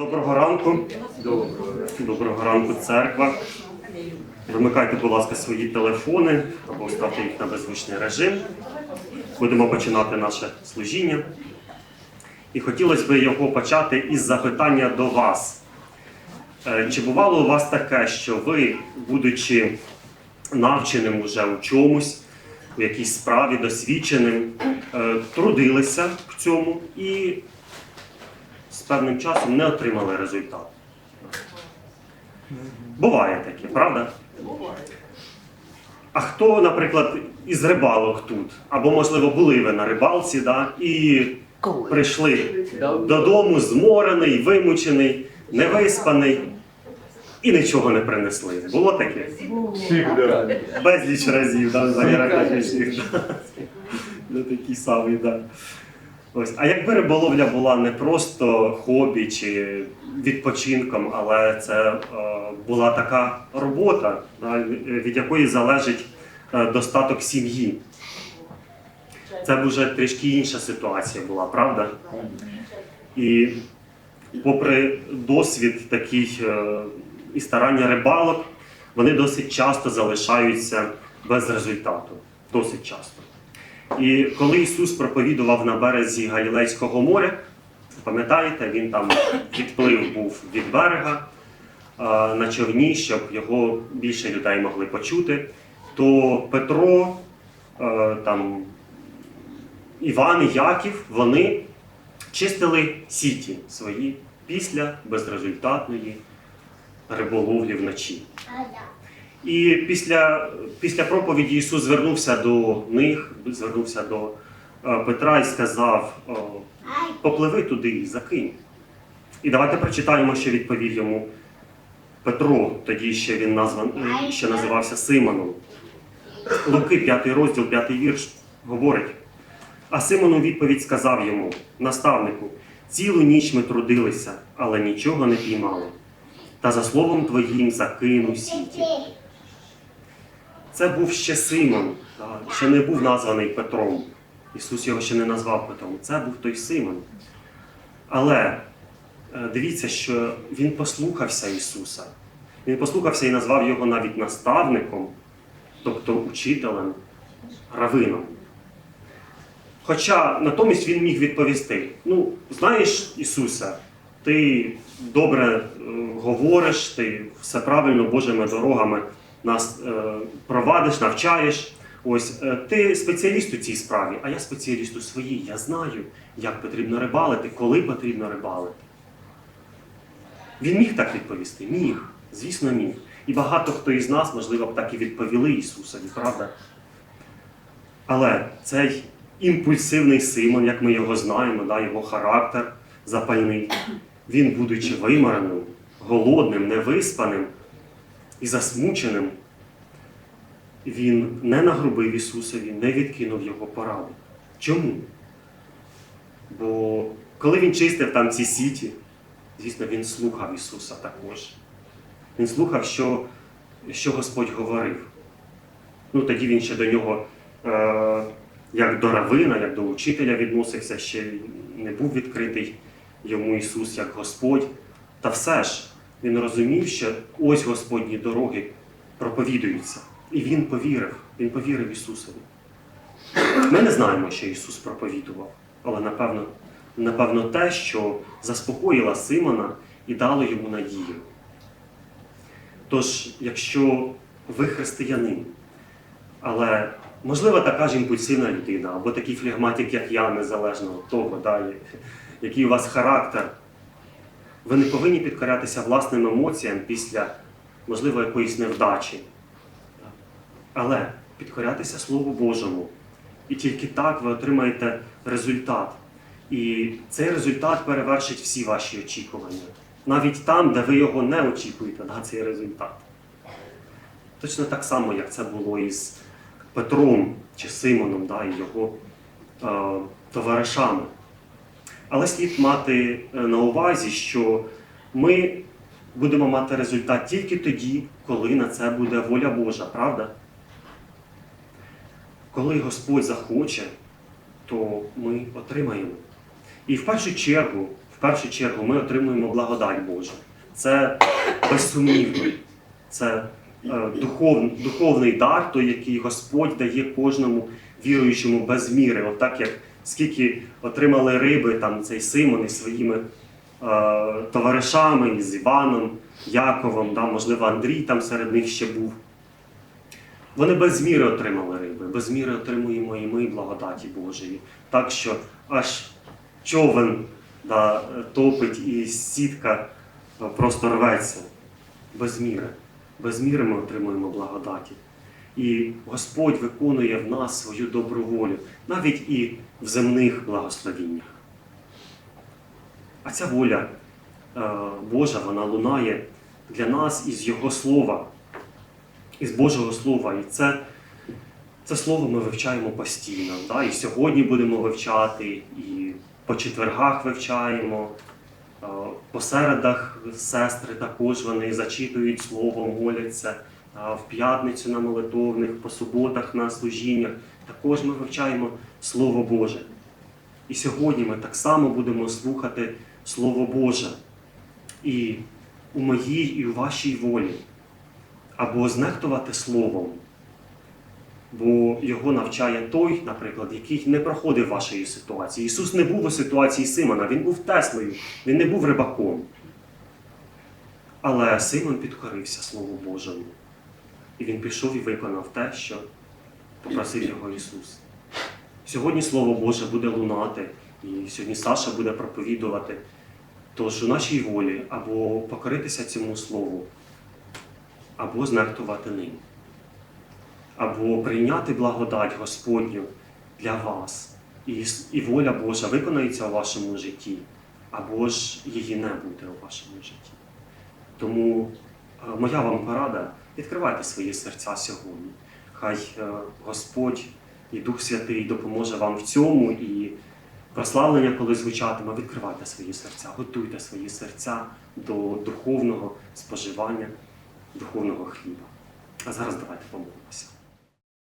Доброго ранку. Доброго ранку, церква. Вимикайте, будь ласка, свої телефони або ставте їх на беззвучний режим. Будемо починати наше служіння. І хотілося б його почати із запитання до вас. Е, Чи бувало у вас таке, що ви, будучи навченим уже у чомусь, у якійсь справі, досвідченим, е, трудилися в цьому і з певним часом не отримали результат? Буває таке, правда? Буває. А хто, наприклад, із рибалок тут? Або, можливо, були ви на рибалці, да, і прийшли додому зморений, вимучений, невиспаний і нічого не принесли. Було таке? Безліч разів, да, загіракадичних. Не такий самий, да. Ось. А якби риболовля була не просто хобі чи відпочинком, але це е, була така робота, да, від якої залежить е, достаток сім'ї. Це б вже трішки інша ситуація була, правда? І попри досвід такий е, і старання рибалок, вони досить часто залишаються без результату. Досить часто. І коли Ісус проповідував на березі Галілейського моря, пам'ятаєте, він там відплив був від берега на човні, щоб його більше людей могли почути, то Петро, там, Іван і Яків, вони чистили сіті свої після безрезультатної риболовлі вночі. І після, після проповіді Ісус звернувся до них, звернувся до е, Петра і сказав: попливи туди закинь. І давайте прочитаємо, що відповів йому Петро, тоді ще він назван, е, ще називався Симоном. Луки, 5 розділ, 5 вірш, говорить. А Симон у відповідь сказав йому, наставнику, цілу ніч ми трудилися, але нічого не піймали. Та за словом твоїм закину сіті. Це був ще Симон, ще не був названий Петром. Ісус його ще не назвав Петром. Це був той Симон. Але е, дивіться, що він послухався Ісуса. Він послухався і назвав його навіть наставником, тобто учителем, равином. Хоча натомість він міг відповісти: ну, знаєш, Ісусе, ти добре е, говориш, ти все правильно Божими дорогами нас е, провадиш, навчаєш. Ось е, ти спеціаліст у цій справі, а я спеціаліст у своїй. Я знаю, як потрібно рибалити, коли потрібно рибалити. Він міг так відповісти? Міг, звісно, міг. І багато хто із нас, можливо, б так і відповіли Ісусові, правда? Але цей імпульсивний Симон, як ми його знаємо, да, його характер запальний, він, будучи вимареним, голодним, невиспаним і засмученим, він не нагрубив Ісусові, не відкинув його поради. Чому? Бо коли він чистив там ці сіті, звісно, він слухав Ісуса також. Він слухав, що, що Господь говорив. Ну, тоді він ще до нього, е, як до равина, як до учителя відносився, ще не був відкритий йому Ісус як Господь. Та все ж він розумів, що ось Господні дороги проповідуються. І він повірив, він повірив Ісусові. Ми не знаємо, що Ісус проповідував, але напевно, напевно те, що заспокоїла Симона і дало йому надію. Тож, якщо ви християнин, але можливо така ж імпульсивна людина, або такий флегматик, як я, незалежно від того, да, який у вас характер, ви не повинні підкорятися власним емоціям після, можливо, якоїсь невдачі. Але підкорятися Слову Божому. І тільки так ви отримаєте результат. І цей результат перевершить всі ваші очікування. Навіть там, де ви його не очікуєте, на цей результат. Точно так само, як це було із Петром чи Симоном да, і його е, товаришами. Але слід мати е, на увазі, що ми будемо мати результат тільки тоді, коли на це буде воля Божа, правда? Коли Господь захоче, то ми отримаємо. І в першу чергу, в першу чергу ми отримуємо благодать Божу. Це безсумнівно. Це е, духов, духовний дар, той, який Господь дає кожному віруючому без міри. От як скільки отримали риби там цей Симон із своїми е, товаришами, із Іваном, Яковом, да, можливо, Андрій там серед них ще був. Вони без міри отримали риби, без міри отримуємо і ми благодаті Божої. Так що аж човен да, топить і сітка е, просто рветься. Без міри. Без міри ми отримуємо благодаті. І Господь виконує в нас свою добру волю, навіть і в земних благословіннях. А ця воля е, Божа, вона лунає для нас із Його Слова, із Божого Слова. І це, це слово ми вивчаємо постійно. Да? І сьогодні будемо вивчати, і по четвергах вивчаємо. Е, По середах сестри також вони зачитують слово, моляться. В п'ятницю на молитовних, по суботах на служіннях також ми вивчаємо Слово Боже. І сьогодні ми так само будемо слухати Слово Боже. І у моїй, і у вашій волі. Або знехтувати Словом. Бо його навчає той, наприклад, який не проходив вашої ситуації. Ісус не був у ситуації Симона, Він був Теслою, він не був рибаком. Але Симон підкорився Слову Божому. І він пішов і виконав те, що попросив його Ісус. Сьогодні Слово Боже буде лунати, і сьогодні Саша буде проповідувати. Тож у нашій волі або покоритися цьому слову, або знехтувати ним, або прийняти благодать Господню для вас, і, і воля Божа виконається у вашому житті, або ж її не буде у вашому житті. Тому е, моя вам порада відкривайте свої серця сьогодні. Хай е, Господь і Дух Святий допоможе вам в цьому і прославлення, коли звучатиме, відкривайте свої серця, готуйте свої серця до духовного споживання, духовного хліба. А зараз давайте помолимося.